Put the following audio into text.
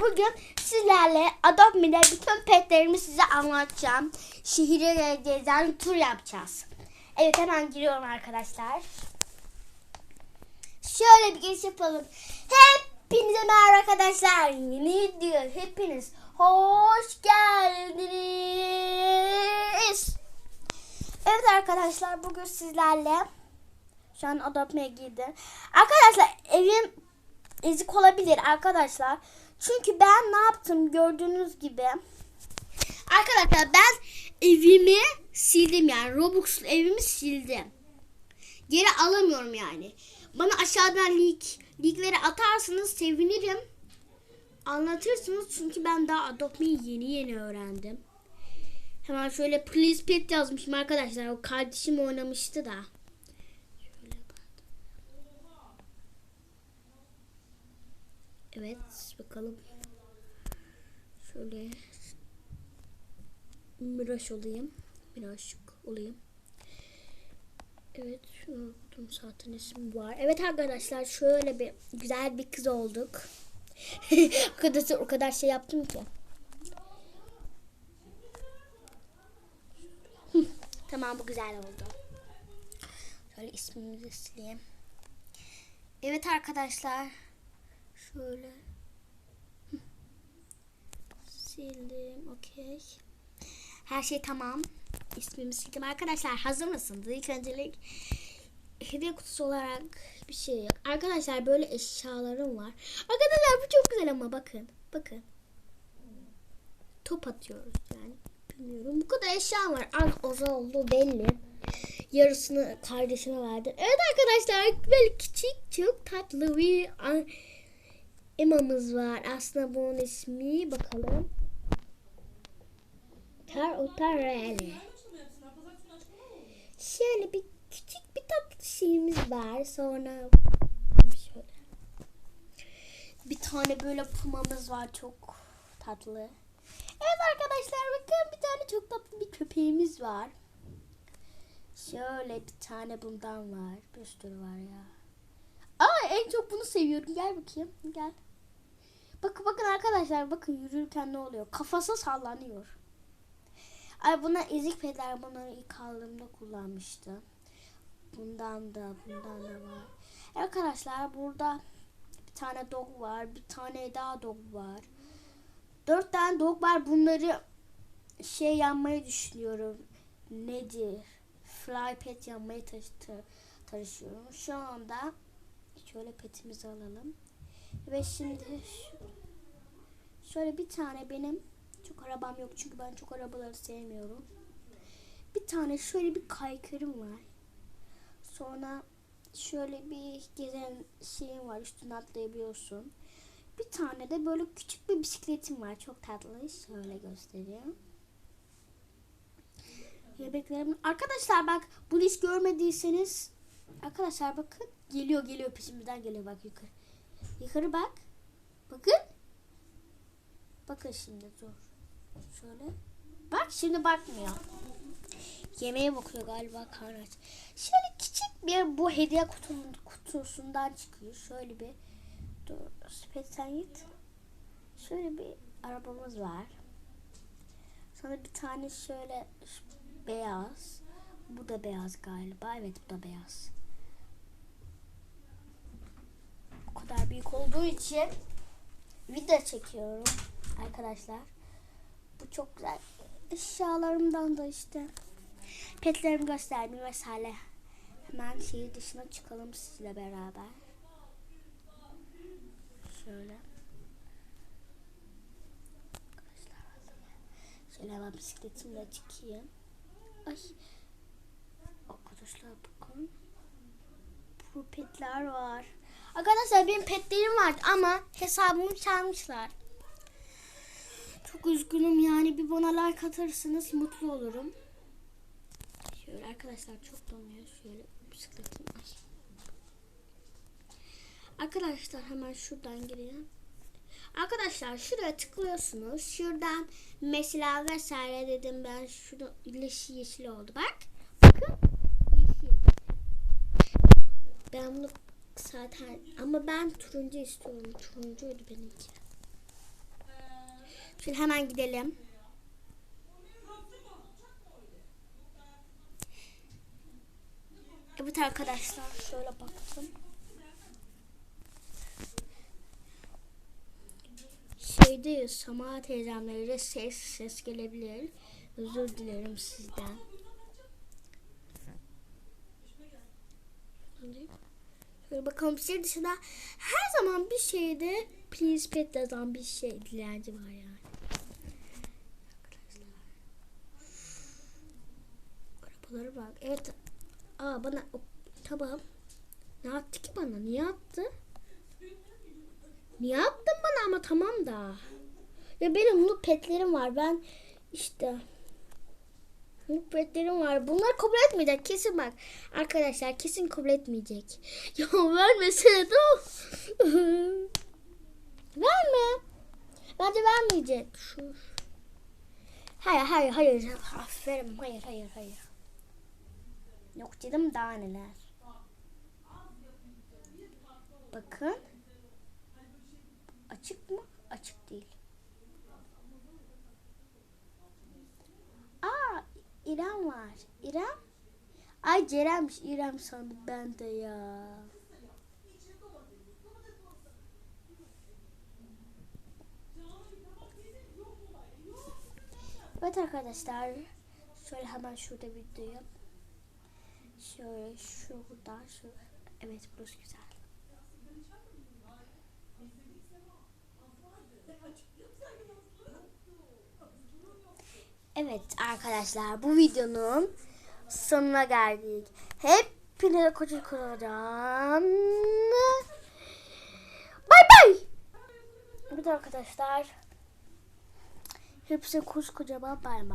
bugün sizlerle Adobe'de bütün petlerimi size anlatacağım. Şehire gezen tur yapacağız. Evet hemen giriyorum arkadaşlar. Şöyle bir giriş yapalım. Hepinize merhaba arkadaşlar. Yeni video hepiniz hoş geldiniz. Evet arkadaşlar bugün sizlerle şu an Adobe'ye girdim. Arkadaşlar evim ezik olabilir arkadaşlar. Çünkü ben ne yaptım gördüğünüz gibi. Arkadaşlar ben evimi sildim yani Roblox evimi sildim. Geri alamıyorum yani. Bana aşağıdan link linkleri atarsınız sevinirim. Anlatırsınız çünkü ben daha Adobe'yi yeni yeni öğrendim. Hemen şöyle please pet yazmışım arkadaşlar. O kardeşim oynamıştı da. Şöyle bak. Evet bakalım. Şöyle Miraş olayım. Miraşık olayım. Evet şunu unuttum zaten ismi var. Evet arkadaşlar şöyle bir güzel bir kız olduk. o kadar o kadar şey yaptım ki. tamam bu güzel oldu. Şöyle ismimizi sileyim. Evet arkadaşlar. Şöyle. Sildim. Okey. Her şey tamam. İsmimi sildim. Arkadaşlar hazır mısınız? İlk öncelik hediye kutusu olarak bir şey yok. Arkadaşlar böyle eşyalarım var. Arkadaşlar bu çok güzel ama bakın. Bakın. Top atıyoruz yani. Bilmiyorum. Bu kadar eşya var. Az az oldu belli. Yarısını kardeşime verdim. Evet arkadaşlar böyle küçük çok tatlı bir imamız var. Aslında bunun ismi bakalım. Tar Otarele. Şöyle bir küçük bir tatlı şeyimiz var. Sonra şöyle. Bir tane böyle pumamız var çok tatlı. Evet arkadaşlar bakın bir tane çok tatlı bir köpeğimiz var. Şöyle bir tane bundan var. Bir sürü var ya. Aa en çok bunu seviyorum. Gel bakayım. Gel. Bakın bakın arkadaşlar bakın yürürken ne oluyor? Kafası sallanıyor. Ay buna ezik peder bunları ilk aldığımda kullanmıştım. Bundan da bundan da var. Arkadaşlar burada bir tane dog var. Bir tane daha dog var. Dört tane dog var. Bunları şey yanmayı düşünüyorum. Nedir? Fly pet yanmayı taşı taşıyorum. Şu anda şöyle petimizi alalım. Ve şimdi şöyle bir tane benim çok arabam yok çünkü ben çok arabaları sevmiyorum. Bir tane şöyle bir kaykırım var. Sonra şöyle bir gezen şeyim var üstüne atlayabiliyorsun. Bir tane de böyle küçük bir bisikletim var. Çok tatlı. Şöyle göstereyim. Bebeklerim. Arkadaşlar bak bunu hiç görmediyseniz arkadaşlar bakın geliyor geliyor peşimizden geliyor bak yukarı. Yukarı bak. Bakın. Bakın şimdi dur. Şöyle. Bak şimdi bakmıyor. Yemeğe bakıyor galiba karnı. Şöyle küçük bir bu hediye kutunun kutusundan çıkıyor. Şöyle bir dur sen git. Şöyle bir arabamız var. Sonra bir tane şöyle beyaz. Bu da beyaz galiba. Evet bu da beyaz. Bu kadar büyük olduğu için video çekiyorum arkadaşlar. Bu çok güzel. Eşyalarımdan da işte. Petlerimi gösterdim vesaire. Hemen şehir dışına çıkalım sizle beraber. Şöyle. Şöyle hemen bisikletimle çıkayım. Ay. Arkadaşlar bakın. Bu petler var. Arkadaşlar benim petlerim vardı ama hesabımı çalmışlar. Çok üzgünüm yani bir bana like atarsanız mutlu olurum. Şöyle arkadaşlar çok donuyor. Şöyle bisikletim ay. Arkadaşlar hemen şuradan gireyim. Arkadaşlar şuraya tıklıyorsunuz. Şuradan mesela vesaire dedim ben şurada yeşil yeşil oldu bak. Bakın yeşil. Ben bunu zaten ama ben turuncu istiyorum. Turuncuydu benimki. Şimdi hemen gidelim. Evet arkadaşlar şöyle baktım. Şeydeyiz Sama teyzemlere ses ses gelebilir. Özür dilerim sizden. Şöyle bakalım şey dışında her zaman bir şeyde please pet yazan bir şey dilenci var yani. Arabalara bak. Evet. Aa bana tamam. Ne yaptı ki bana? Niye attı? Niye attın bana ama tamam da. Ya benim noob petlerim var. Ben işte noob petlerim var. Bunlar kabul etmeyecek. Kesin bak. Arkadaşlar kesin kabul etmeyecek. Ya vermesene de. Verme. Bence vermeyecek. Şu. Hayır hayır hayır. Aferin. Hayır hayır hayır. Yok dedim daha neler. Bakın. Açık mı? Açık değil. Aa, İrem var. İrem? Ay Ceren'miş. İrem sandım ben de ya. Evet arkadaşlar. Şöyle hemen şurada videoyu. Şöyle şurada. Şu. Evet burası güzel. Evet arkadaşlar bu videonun sonuna geldik. Hepinize koca kocaman bay bay. Evet arkadaşlar. Hepsi koskocaman bay bay.